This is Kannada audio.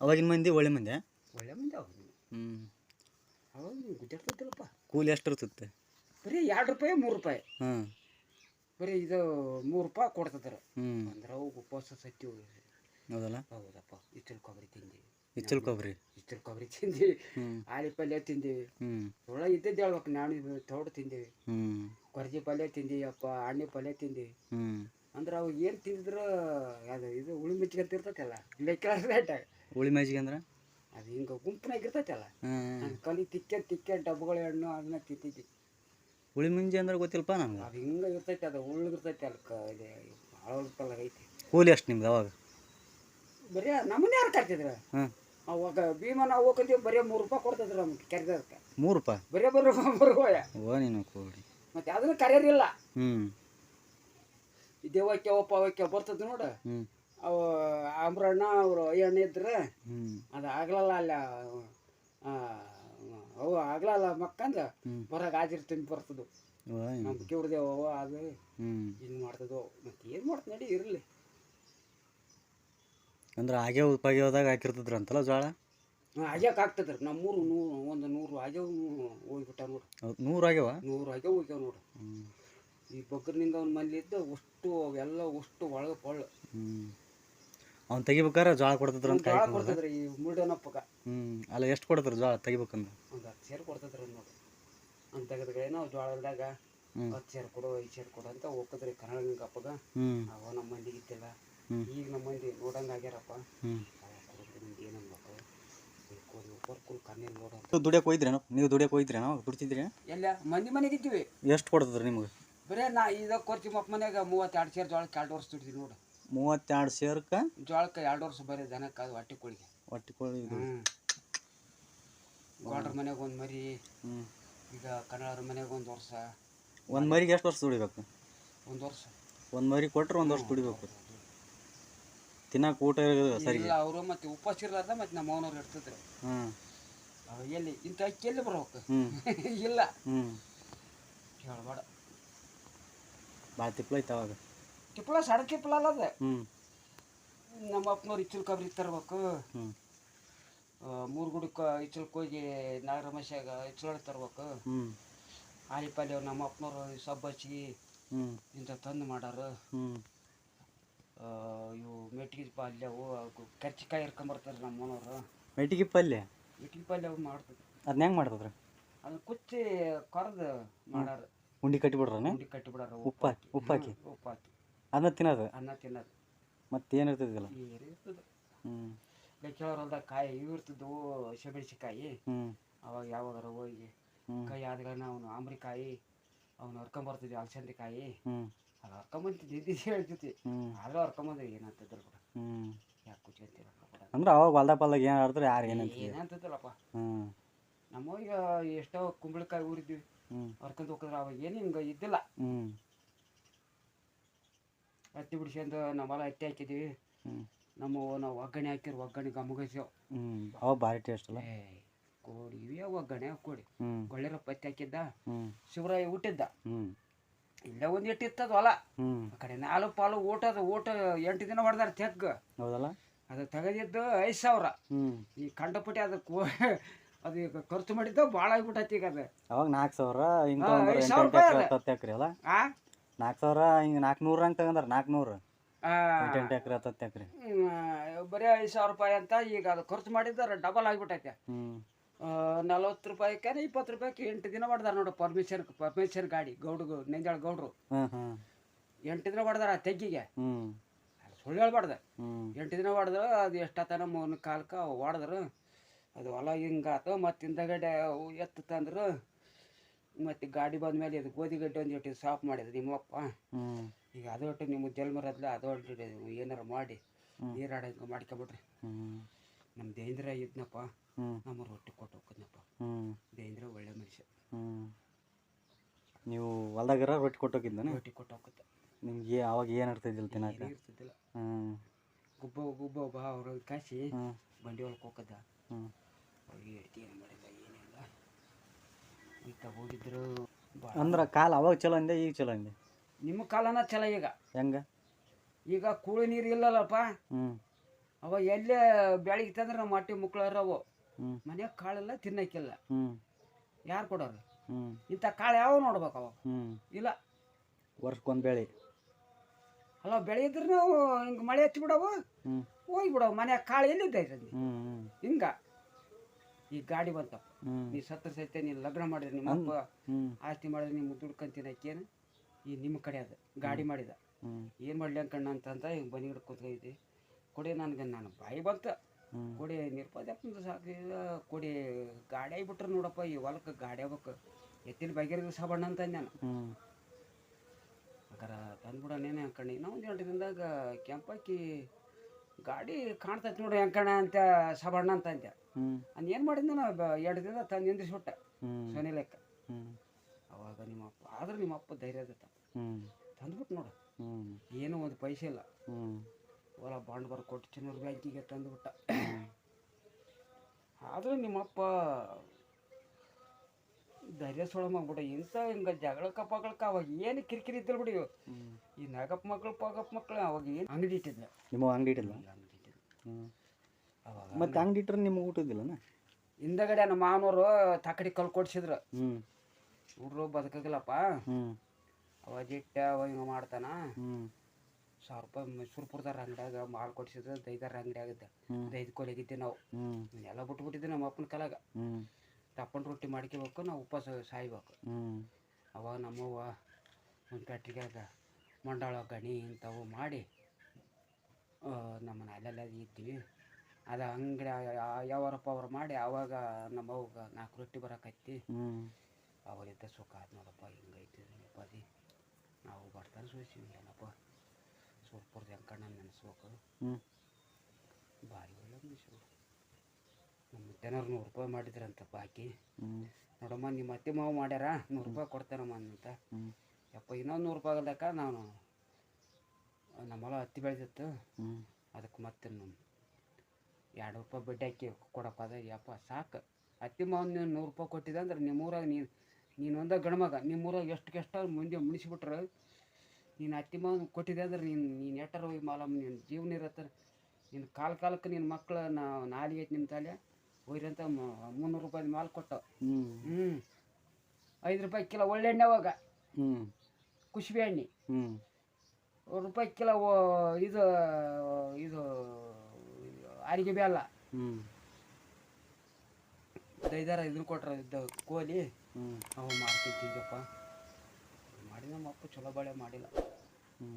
ಅವಾಗಿನ ಮಂದಿ ಒಳ್ಳೆ ಮಂದಿ ಒಳ್ಳೆ ಮಂದಿ ಅವಾಗ ಹ್ಞೂ ಅವಾಗ ಗುದ್ದಾಡ್ತಿದ್ದಲ್ಲಪ್ಪ ಕೂಲಿ ಎಷ್ಟು ಇರ್ತದೆ ಬರೀ ಎರಡು ರೂಪಾಯಿ ಮೂರು ರೂಪಾಯಿ. ಹಾಂ. ಬರೀ ಇದು ಮೂರು ರೂಪಾಯಿ ಕೊಡ್ತಿದ್ರು ಹ್ಞೂ ಅಂದ್ರೆ ಅವು ಉಪವಾಸ ಸತ್ತಿ ಹೌದಲ್ಲ? ಹೌದಪ್ಪ. ಇಚ್ಚಲ್ ಕೊಬ್ಬರಿ ತಿಂದಿ. ಇಚ್ಚಲ್ ಕೊಬ್ಬರಿ? ಇಚ್ಚಲ್ ಕೊಬ್ಬರಿ ತಿಂದಿ ಹ್ಞೂ ಆಲಿ ಪಲ್ಯ ತಿಂದೀವಿ. ಹ್ಞೂ ಒಳ್ಳೆ ಇದ್ದದ್ದು ಹೇಳ್ಬೇಕು. ನಾನು ತೋಡು ತಿಂದೀವಿ. ಕೊರ್ಜಿ ಪಲ್ಯ ತಿಂದೀವಿ ಅಪ್ಪ. ಹಣ್ಣಿ ಪಲ್ಯ ತಿಂದಿ ಹ್ಞೂ ಅಂದ್ರೆ ಅವು ಏನು ತಿಂದ್ರು ಅದು ಇದು ಉಳಿ ಅಂತ ಇರ್ತೈತಲ್ಲ ಲೆಕ್ಕ ಉಳಿ ಮೆಚ್ಚಿಗೆ ಅಂದ್ರೆ ಅದು ಹಿಂಗೆ ಗುಂಪಿನಾಗ ಇರ್ತೈತಲ್ಲ ಕಲಿ ತಿಕ್ಕೆ ತಿಕ್ಕೆ ಡಬ್ಬಗಳ ಹಣ್ಣು ಅದನ್ನ ತಿತ್ತಿ ಉಳಿ ಮುಂಜಿ ಅಂದ್ರೆ ಗೊತ್ತಿಲ್ಲಪ್ಪ ನಮ್ಗೆ ಅದು ಹಿಂಗೆ ಇರ್ತೈತೆ ಅದು ಉಳ್ಳಿರ್ತೈತೆ ಅಲ್ಲಿ ಕ ಇದು ಭಾಳ ಉಳ್ಪಲ್ಲ ಐತಿ. ಕೂಲಿ ಅಷ್ಟು ನಿಮ್ದು ಅವಾಗ? ಬರೀ ನಮ್ಮನ್ನೇ ಯಾರು ಕರ್ತಿದ್ರು ಹಾಂ. ಅವಾಗ ಭೀಮ ನಾವು ಹೋಗ್ತೀವಿ ಬರೀ ಮೂರು ರೂಪಾಯಿ ಕೊಡ್ತಿದ್ರು ನಮ್ಗೆ ಕರೆದಕ್ಕೆ ಮೂರು ರೂಪಾಯಿ? ಬರೀ ಬರೋ ಬರುವಯ ಓ ನೀನು ಕೂಡಿ ಮತ್ತೆ ಅದನ್ನ ಕರೆಯರಿಲ್ಲ. ಹ್ಞೂ ದೇವಕ್ಕೆ ಒಪ್ಪ ಅವಕ್ಕೆ ಬರ್ತದ ನೋಡು. ಅವ ಆಮ್ರಣ್ಣ ಅವರು ಅಯ್ಯಣ್ಣ ಇದ್ರೆ ಅದು ಆಗ್ಲಲ್ಲ ಅಲ್ಲ ಅವು ಆಗ್ಲಲ್ಲ ಮಕ್ಕಂದ ಹೊರಗೆ ಹಾಜಿರ್ ತುಂಬಿ ಬರ್ತದ. ನಮ್ಮ ಕಿವ್ರದೇವ ಅವ ಅದು ಇನ್ ಹಿಂಗೆ ಮಾಡ್ತದೋ ಮತ್ತೆ ಏನು ಮಾಡ್ತ ನಡಿ ಇರ್ಲಿ. ಅಂದ್ರೆ ಹಾಗೆ ಹೋದಾಗ ಹಾಕಿರ್ತದ್ರ ಅಂತಲ್ಲ ಜೋಳ ಆಗ್ಯಾಕ ಆಗ್ತದ್ರಿ ನಮ್ಮೂರು ನೂರು ಒಂದು ನೂರು ಆಗ್ಯಾವ ಹೋಗ್ಬಿಟ್ಟ ನೋಡು. ನೂರು ಆಗ್ಯಾವ? ನೂರು ಆಗ್ಯಾವ ಹೋಗ್ಯಾವ ನೋಡು. ಈ ಬಗ್ಗರ್ನಿಂದ ಅವ್ನ ಮನೇಲಿ ಇದ್ದ ಅಷ್ಟು ಎಲ್ಲ ಅಷ್ಟು ಒಳಗ ಪೊಳ್ಳು. ಅವ್ನು ತೆಗಿಬೇಕಾರೆ ಜೋಳ ಕೊಡ್ತಿದ್ರು ಅಂತ ಜೋಳ ಕೊಡ್ತದ್ರಿ ಈ ಮುಲ್ಡನಪ್ಪಗ ಹ್ಞೂ ಅಲ್ಲ ಎಷ್ಟು ಕೊಡ್ತಾರೆ ಜೋಳ ತೆಗಿಬೇಕಂದ್ರೆ? ಒಂದು ಹತ್ತು ಸೇರು ಕೊಡ್ತಿದ್ರು ನೋಡು. ಅಂತ ತೆಗೆದ್ಗಳೇ ನಾವು ಜೋಳದಾಗ ಇದ್ದಾಗ ಹತ್ತು ಸೇರು ಕೊಡು ಐದು ಸೇರು ಕೊಡು ಅಂತ ಹೋಗ್ತದ್ರಿ ಕನ್ನಡ ಅಪ್ಪಗ. ಅವ ನಮ್ಮ ಮಂದಿಗೆ ಇದ್ದಿಲ್ಲ. ಈಗ ನಮ್ಮ ಮಂದಿ ನೋಡಂಗೆ ಆಗ್ಯಾರಪ್ಪ. ಮಂದಿ ದುಡಿಯಕ್ಕೆ ಹೋಯ್ದ್ರೇನೋ ನೀವು ದುಡಿಯಕ್ಕೆ ಹೋಯ್ದ್ರೇನೋ ದುಡ್ತಿದ್ರಿ? ಎಲ್ಲ ಮಂದಿ ಮನೆಗೆ ಇದ್ದೀವಿ. ಎಷ್ಟು ಕೊಡ್ತದ್ರಿ ನಿಮ್ಗೆ? ಬರೇ ನಾ ಇದಾಗ ಕೊರ್ತಿ ಮಪ್ಪ ಮನೆಯಾಗ ಮೂವತ್ತೆರಡು ಸೇರು ಜೋಳಕ್ಕೆ ಎರಡು ವರ್ಷ ದುಡ್ತೀವಿ ನೋಡು. ಮೂವತ್ತೆರಡು ಸೇರ್ಕ? ಜೋಳಕ್ಕೆ ಎರಡು ವರ್ಷ ಬರೀ ದನಕ್ಕೆ ಅದು ಹೊಟ್ಟೆ ಕೋಳಿಗೆ. ಹೊಟ್ಟೆ ಕೋಳಿ ಇದು. ಹ್ಞೂ ಗೌಡ್ರ ಮನೆಗೆ ಒಂದು ಮರಿ ಹ್ಞೂ ಈಗ ಕನ್ನಡರ ಮನೆಗೆ ಒಂದು ವರ್ಷ. ಒಂದು ಮರಿಗೆ ಎಷ್ಟು ವರ್ಷ ದುಡಿಬೇಕು? ಒಂದು ವರ್ಷ. ಒಂದು ಮರಿ ಕೊಟ್ರೆ ಒಂದು ವರ್ಷ ದುಡಿಬೇಕು. ತಿನ್ನಕ್ಕೆ ಊಟ ಸರಿ ಇಲ್ಲ ಅವರು ಮತ್ತೆ ಉಪವಾಸ ಇರಲಾರ್ದ ಮತ್ತೆ ನಮ್ಮ ಅವನವ್ರು ಇರ್ತಿದ್ರು. ಹ್ಞೂ ಅವ ಎಲ್ಲಿ ಇಂಥ ಅಕ್ಕಿ ಎಲ್ಲಿ ಬರ್ಬೇಕು? ಹ್ಞೂ ಇಲ್ಲ. ಹ್ಞೂ ಹೇಳ್ಬೇಡ. ಭಾಳ ತಿಪ್ಪಲ ಐತೆ ಅವಾಗ. ತಿಪ್ಪಳ ಸಣ್ಣ ತಿಪ್ಪಲ ಅಲ್ಲ ಅದು. ಹ್ಞೂ ನಮ್ಮ ಅಪ್ಪನವ್ರು ಇಚ್ಚಲ್ ಕಬ್ರಿ ತರ್ಬೇಕು. ಹ್ಞೂ ಮೂರು ಗುಡಕ್ಕೆ ಇಚ್ಚಲ್ಕ್ ಹೋಗಿ ನಾಗರಮಶಾಗ ಇಚ್ಚಲ್ ತರ್ಬೇಕು. ಹ್ಞೂ ಆಲಿ ಪಾಲಿ ನಮ್ಮ ಅಪ್ಪನವ್ರು ಸಬ್ಬಚ್ಚಿ ಹ್ಞೂ ಇಂಥ ತಂದು ಮಾಡಾರ. ಹ್ಞೂ ಇವು ಮೆಟ್ಟಿಗೆ ಪಲ್ಯವು ಕರ್ಚಿಕಾಯಿ ಇರ್ಕೊಂಬರ್ತಾರೆ ನಮ್ಮ ಮನೋರು ಮೆಟ್ಟಿಗೆ ಪಲ್ಯ? ಮೆಟ್ಟಿಗೆ ಪಲ್ಯ ಅವು ಮಾಡ್ತದೆ ಅದನ್ನ ಹೆಂಗೆ ಮಾಡ್ತದ್ರಿ? ಅದನ್ನ ಕುಚ್ಚಿ ಕೊರ್ದು ಮಾಡಾರ. ಉಂಡಿ ಕಟ್ಟಿಬಿಡ್ರನೆ ಉಂಡಿ ಕಟ್ಟಿ ಬಿಡಾರ ಉಪ್ಪ ಹಾಕಿ. ಉಪ್ಪು ಹಾಕಿ ಉಪ್ಪು ಹಾಕಿ. ಅದನ್ನ ತಿನ್ನೋದು? ಅನ್ನ ತಿನ್ನೋದು. ಮತ್ತೇನು ಇರ್ತದಿಲ್ಲ ಇರ್ತದೆ ಹ್ಞೂ ಹೊಲ್ದಾಗ ಕಾಯಿ ಇವು ಇರ್ತಿದ್ವು ಶಬೆಣಸಿಕಾಯಿ ಹ್ಞೂ ಅವಾಗ ಯಾವಾಗಾರ ಹೋಗಿ ಕೈ ಆದ್ಗಳನ್ನ ಅವನು ಆಮ್ರಿಕಾಯಿ ಅವನು ಹರ್ಕೊಂಬರ್ತಿದ್ವಿ ಅಲಸಂದಿಕಾಯಿ. ಹ್ಞೂ ಅದು ಹರ್ಕೊಂಬಂತಿದ್ದೆ ಇದ್ದಿದ್ದು ಹೇಳ್ತಿದ್ವಿ ಆದ್ರೂ ಹರ್ಕೊಂಬಂದ್ರೆ ಏನಂತಿದ್ರು ಕೂಡ ಯಾಕೆ ಖುಷಿ ಅಂತೀರ ಅಂದ್ರೆ ಅವಾಗ ಹೊಲ್ದಾಗ ಪಲ್ದಾಗ ಏನು ಆಡಿದ್ರೆ ಯಾರು ಏನಂತ ಏನಂತಿದ್ದಲ್ಲಪ್ಪ ಹ್ಞೂ ನಮ್ಮ ಈಗ ಎಷ್ಟೋ ಕುಂಬಳಕಾಯಿ ಊರಿದ್ವಿ. ಹರ್ಕೊಂಡ್ ಹೋಗಿದ್ರೆ ಅವಾಗ ಏನು ಹಿಂಗೆ ಇದ್ದಿಲ್ಲ. ಹತ್ತಿ ಬಿಡ್ಸ್ಕೊಂಡು ನಾವೆಲ್ಲ ಹತ್ತಿ ಹಾಕಿದ್ವಿ. ನಮ್ಮ ನಾವು ಒಗ್ಗರಣೆ ಹಾಕಿರು ಒಗ್ಗರಣೆ ಗಮಗಸ್ಯವು ಭಾರಿ ಟೇಸ್ಟ್ ಅಲ್ಲ? ಕೋಡಿ ಇವೇ ಒಗ್ಗರಣೆ ಕೊಡಿ ಹ್ಞೂ ಗೊಳ್ಳೆರ ಪತ್ತಿ ಹಾಕಿದ್ದ ಶಿವರಾಯ ಊಟಿದ್ದ ಹ್ಮ್. ಇಲ್ಲ ಒಂದು ಎಟ್ಟು ಇತ್ತದ ಹೊಲ. ಆ ಕಡೆ ನಾಲ್ಕು ಪಾಲು ಊಟದ ಊಟ ಎಂಟು ದಿನ ಹೊಡೆದಾರ ತೆಗ್ ಹೌದಲ್ಲ? ಅದು ತೆಗೆದಿದ್ದು ಐದು ಸಾವಿರ. ಈ ಕಂಡಪಟ್ಟಿ ಅದಕ್ಕೆ ಕೋ ಅದು ಈಗ ಖರ್ಚು ಮಾಡಿದ್ದ ಭಾಳ ಆಗ್ಬಿಟ್ಟೈತಿ ಈಗ ಅದು. ಅವಾಗ ನಾಲ್ಕು ಸಾವಿರ ಹಿಂಗೆ ಐದ್ ಸಾವಿರ ಎಕರೆ ರೂಪಾಯಿ ಹತ್ತು ಎಕರೆ ಅಲ್ಲ? ಆ? ನಾಲ್ಕು ಸಾವಿರ ಹಿಂಗೆ ನಾಲ್ಕುನೂರು ಹಂಗೆ ತಗೊಂಡ್ರೆ ನಾಲ್ಕುನೂರು. ಆ, ಹತ್ತು ಹ್ಮ್, ಬರೀ ಐದು ಸಾವಿರ ರೂಪಾಯಿ ಅಂತ ಈಗ ಅದು ಖರ್ಚು ಮಾಡಿದ್ದಾರೆ ಡಬಲ್ ಆಗಿಬಿಟ್ಟೈತೆ. ಹ್ಞೂ ರೂಪಾಯಿ ರೂಪಾಯಿಗೆ ಇಪ್ಪತ್ತು ರೂಪಾಯಿಗೆ ಎಂಟು ದಿನ ಹೊಡೆದಾರ ನೋಡು ಪರ್ಮಿಷನ್ ಪರ್ಮಿಷನ್ ಗಾಡಿ ಗೌಡ್ರು ನೆಂಜಾಳ ಗೌಡ್ರು. ಎಂಟು ದಿನ ಹೊಡೆದಾರ ತೆಗ್ಗಿಗೆ. ಹ್ಞೂ ಸುಳ್ಳು ಹೇಳ್ಬಾರ್ದು. ಹ್ಞೂ ಎಂಟು ದಿನ ಹೊಡೆದ್ರು ಅದು ಎಷ್ಟತನ ಮೂರು ಕಾಲಕ್ಕೆ ಹೊಡೆದ್ರು. ಅದು ಹೊಲ ಹಿಂಗಾತು ಮತ್ತು ಹಿಂದಗಡೆ ಎತ್ತು ತಂದ್ರು ಮತ್ತು ಗಾಡಿ ಬಂದ ಮೇಲೆ ಇದು ಗೋಧಿ ಗಡ್ಡೆ ಒಂದು ಇಟ್ಟು ಸಾಫ್ ಮಾಡಿದ್ರು ನಿಮ್ಮಪ್ಪ. ಈಗ ಅದು ಒಟ್ಟು ನಿಮ್ಮ ಜಲ್ಮರದ್ಲ ಅದು ಹೊಟ್ಟು ಏನಾರು ಮಾಡಿ. ನೀರಾಡಂಗೆ ಮಾಡ್ಕೊಬಿಟ್ರಿ. ನಮ್ಮ ದೇಂದ್ರ ಇದ್ನಪ್ಪ ನಮ್ಮ ರೊಟ್ಟಿ ಕೊಟ್ಟು ಹೋಗ್ಕದ್ನಪ್ಪ ಹ್ಞೂ ದೇಂದ್ರ ಒಳ್ಳೆ ಮನುಷ್ಯ. ನೀವು ಹೊಲ್ದಾಗಿರ ರೊಟ್ಟಿ ಕೊಟ್ಟೋಗಿದ್ದಾನೆ ರೊಟ್ಟಿ ಕೊಟ್ಟು ಹೋಗುತ್ತೆ ನಿಮ್ಗೆ ಅವಾಗ ಏನು ಇರ್ತಿದ್ದಿಲ್ಲ ತಿನ್ನಕ್ಕೆ ಇರ್ತಿದ್ದಿಲ್ಲ. ಗುಬ್ಬ ಗುಬ್ಬ ಬಾ ಅವ್ರ ಕಾಸಿ ಬಂಡಿ ಹೊಲಕ್ಕೆ ಹೋಗದ ಏನು ಮಾಡಿಲ್ಲ ಏನಿಲ್ಲ ಹೋಗಿದ್ರು ಅಂದ್ರೆ ಕಾಲ ಅವಾಗ ಚಲೋ ಅಂದೆ ಈಗ ಚಲೋ ಅಂದೆ? ನಿಮ್ಮ ಕಾಲನ ಚಲೋ ಈಗ. ಹೆಂಗ? ಈಗ ಕೂಳಿ ನೀರು ಇಲ್ಲಲ್ಲಪ್ಪ. ಹ್ಞೂ ಅವ ಎಲ್ಲೇ ಬೆಳಿಗ್ಗೆ ತಂದ್ರೆ ನಮ್ಮ ಹೊಟ್ಟೆ ಮುಕ್ಕಳಾರ ಅವು. ಮನ್ಯಾಗ ಕಾಳೆಲ್ಲ ತಿನ್ನಕ್ಕಿಲ್ಲ ಯಾರು ಕೊಡೋರು? ಇಂಥ ಕಾಳು ಯಾವ ನೋಡ್ಬೇಕು ಅವ ಹ್ಞೂ ಇಲ್ಲ. ವರ್ಷಕ್ಕೊಂದು ಬೆಳೆ. ಅಲ್ಲ ಬೆಳೆಯಿದ್ರು ನಾವು ಹಿಂಗೆ ಮಳೆ ಹಚ್ಚಿ ಬಿಡವು ಹೋಗಿ ಬಿಡವು ಮನ್ಯಾಗ ಕಾಳು ಎಲ್ಲಿದ್ದೈತೆ ಹಿಂಗ. ಈ ಗಾಡಿ ಬಂತಪ್ಪ ನೀ ಸತ್ರ ಸಹಿತ ನೀನು ಲಗ್ನ ಮಾಡಿದ್ರೆ ನಿಮ್ಮ ಅಪ್ಪ ಆಸ್ತಿ ಮಾಡಿದ್ರೆ ನಿಮ್ಮ ದುಡ್ಕೊಂತೀನಿ ಅಕ್ಕೇನು ಈ ನಿಮ್ಮ ಕಡೆ ಅದು ಗಾಡಿ ಮಾಡಿದ. ಏನು ಮಾಡ್ಲಿ ಅನ್ಕಣ್ಣ ಅಂತಂತ ಹಿಂಗೆ ಬನಿ ಹಿಡ್ದು ಕೊಡಿ ನನಗೆ ನಾನು ಬಾಯಿ ಬಂತ. ಕೊಡಿ ನಿರ್ಪದಪ್ಪಂದು ಸಾಕು ಈಗ ಕೊಡಿ ಗಾಡಿ ಆಗಿಬಿಟ್ರೆ ನೋಡಪ್ಪ ಈ ಹೊಲಕ್ಕೆ ಗಾಡಿ ಆಗ್ಬೇಕು. ಎತ್ತಿನ ಬಗೆರಿಗೆ ಸಾಬಣ್ಣ ಅಂತ ನಾನು. ಅಕ್ಕಾರ ತಂದ್ಬಿಡನೇನೆ ಅನ್ಕಂಡು ಅಂಕಣ್ಣ. ಇನ್ನೊಂದು ಎರಡು ದಿನದಾಗ ಕೆಂಪಾಕಿ ಗಾಡಿ ಕಾಣ್ತೈತೆ ನೋಡ್ರಿ ಹೆಂಕಣ ಅಂತ ಸಬಣ್ಣ ಅಂತ ಅಂದೆ ನಾನು ಏನು ಬ- ಎರಡು ದಿನ ತಂದು ನಿಂದ್ರಿಸ್ಬಿಟ್ಟೆ. ಸೊನೆ ಲೆಕ್ಕ. ಅವಾಗ ನಿಮ್ಮ ಅಪ್ಪ ಆದ್ರೆ ನಿಮ್ಮ ಅಪ್ಪ ಧೈರ್ಯ ಹ್ಞೂ ತಂದ್ಬಿಟ್ಟು ನೋಡು. ಏನೂ ಒಂದು ಪೈಸೆ ಇಲ್ಲ. ಹೊಲ ಬಾಂಡ್ ಬರ್ ಕೊಟ್ಟು ಚಿನ್ನೂರು ಬ್ಯಾಂಕಿಗೆ ತಂದ್ಬಿಟ್ಟ. ಆದರೂ ನಿಮ್ಮಪ್ಪ ಧೈರ್ಯ ಸೊಳಮಾಗ್ಬಿಡ ಇಂಥ ಹಿಂಗೆ ಜಗಳಕ್ಕ ಪಗಳಕ್ಕ ಅವಾಗ ಏನು ಕಿರಿಕಿರಿ ಇದ್ದಿಲ್ಲ ಬಿಡಿ. ಈ ನಾಗಪ್ಪ ಮಕ್ಕಳು ಪಾಗಪ್ಪ ಮಕ್ಕಳು ಅವಾಗ ಏನು ಅಂಗಡಿ ಇಟ್ಟಿದ್ದ ನಿಮ್ಮ ಅಂಗಡಿ ಇಟ್ಟಿಲ್ಲ ಅಂಗಡಿ ಇಟ್ಟಿದ್ದ ಅವಾಗ ಮತ್ತೆ ಅಂಗಡಿ ಇಟ್ಟರೆ ನಿಮ್ಗೆ ಊಟ ಇದ್ದಿಲ್ಲನ? ಹಿಂದಗಡೆ ನಮ್ಮ ಮಾವನವರು ತಕಡಿ ಕಲ್ ಕೊಡ್ಸಿದ್ರು. ಹುಡ್ರು ಬದುಕಾಗಿಲ್ಲಪ್ಪ. ಅವ ಜಿಟ್ಟ ಅವ ಹಿಂಗೆ ಮಾಡ್ತಾನ. ಸಾವಿರ ರೂಪಾಯಿ ಮೈಸೂರ್ಪುರದಾರ ಅಂಗಡಿಯಾಗ ಮಾಲ್ ಕೊಡ್ಸಿದ್ರು ದೈದಾರ ಅಂಗಡಿ ಆಗುತ್ತೆ ದೈದ ಕೊಲೆಗಿದ್ದೆ ನಾವು. ಎಲ್ಲ ಬಿಟ್ಬಿಟ್ಟಿದ್ದೆ ನಮ್ಮ ಅಪ್ಪನ ಕಾಲಾಗ. ಹ್ಞೂ ತಪ್ಪನ್ ರೊಟ್ಟಿ ಮಾಡ್ಕೋಬೇಕು ನಾವು ಉಪವಾಸ ಸಾಯ್ಬೇಕು. ಅವಾಗ ನಮ್ಮವ್ವ ಒಂದು ಪ್ಯಾಟ್ರಿಗಾಗ ಮಂಡಾಳ ಗಣಿ ಇಂಥವು ಮಾಡಿ ನಮ್ಮನ್ನ ಅಲ್ಲೆಲ್ಲ ಇದ್ದೀವಿ ಅದು ಅಂಗಡಿ ಯಾವಾರಪ್ಪ ಅವ್ರು ಮಾಡಿ ಅವಾಗ ನಮ್ಮವ್ಗ ನಾಲ್ಕು ರೊಟ್ಟಿ ಬರಕತ್ತಿ ಅವರಿಂದ ಸುಖ ಆದ್ ನೋಡಪ್ಪ ಹಿಂಗೈತಿ ಪದಿ ನಾವು ಬರ್ತಾನೆ ಸೋಸಿವಿ ಏನಪ್ಪ. ಸೂಪರ್ ಜಂಕಣ್ಣ ನೆನೆಸ್ಬೇಕು. ಭಾರಿ ಒಳ್ಳೆ ಮನುಷ್ಯರು ಜನರು ನೂರು ರೂಪಾಯಿ ಮಾಡಿದ್ರಂತ ಬಾಕಿ ನೋಡಮ್ಮ ನಿಮ್ಮ ಅತ್ತೆ ಮಾವು ಮಾಡ್ಯಾರ? ನೂರು ರೂಪಾಯಿ ಕೊಡ್ತಾರಮ್ಮ ಅಂತ ಯಪ್ಪ ಇನ್ನೊಂದು ನೂರು ರೂಪಾಯಿ ಆಗಲ್ದಕ್ಕ ನಾನು ನಮ್ಮ ಹೊಲ ಹತ್ತಿ ಬೆಳೆದಿತ್ತು. ಅದಕ್ಕೆ ಮತ್ತೆ ಎರಡು ರೂಪಾಯಿ ಬಡ್ಡಿ ಹಾಕಿ ಕೊಡಪ್ಪ ಅದ ಯಪ್ಪ ಸಾಕು. ಅತ್ತಿ ಮಾವನ್ ನೀನು ನೂರು ರೂಪಾಯಿ ಕೊಟ್ಟಿದ್ದೆ ಅಂದ್ರೆ ನಿಮ್ಮೂರಾಗ ನೀನು ನೀನು ಒಂದ ಗಣಮಗ ನಿಮ್ಮೂರಾಗ ಎಷ್ಟು ಕೆಷ್ಟ ಮುಂದೆ ಮುಣಿಸಿಬಿಟ್ರೆ ನೀನು ಅತ್ತಿ ಮಾವನ್ ಕೊಟ್ಟಿದ್ದೆ ಅಂದ್ರೆ ನೀನು ನೀನು ಎಟ್ಟರ ಹೋಗಿ ಮಾಲಮ್ಮ ನೀನು ಜೀವನ ಇರತ್ತ. ನಿನ್ನ ಕಾಲ ಕಾಲಕ್ಕೆ ನಿನ್ನ ಮಕ್ಳು ನಾ ನಾಲಿಗೆ ಐತಿ ನಿಮ್ಮ ತಾಲೆ. ಹೋಯ್ರಿ ಅಂತ ಮುನ್ನೂರು ರೂಪಾಯಿ ಮಾಲ್ ಕೊಟ್ಟು. ಹ್ಞೂ ಐದು ರೂಪಾಯಿ ಕಿಲೋ ಒಳ್ಳೆ ಎಣ್ಣೆ ಅವಾಗ ಹ್ಞೂ ಕುಷ್ಬಿ ಎಣ್ಣೆ. ಹ್ಞೂ ರೂಪಾಯಿ ಕಿಲೋ ಇದು ಇದು ಅರಿಗೆ ಬೆಲ್ಲ ಹ್ಞೂ ಐದಾರು ಇದನ್ನ ಕೊಟ್ರ ಇದ್ದ ಕೋಲಿ. ಹ್ಞೂ ಅವು ಮಾಡ್ತಿದ್ದಪ್ಪ ಮಾಡಿ ನಮ್ಮ ಅಪ್ಪ ಚಲೋ ಬಾಳೆ ಮಾಡಿಲ್ಲ. ಹ್ಞೂ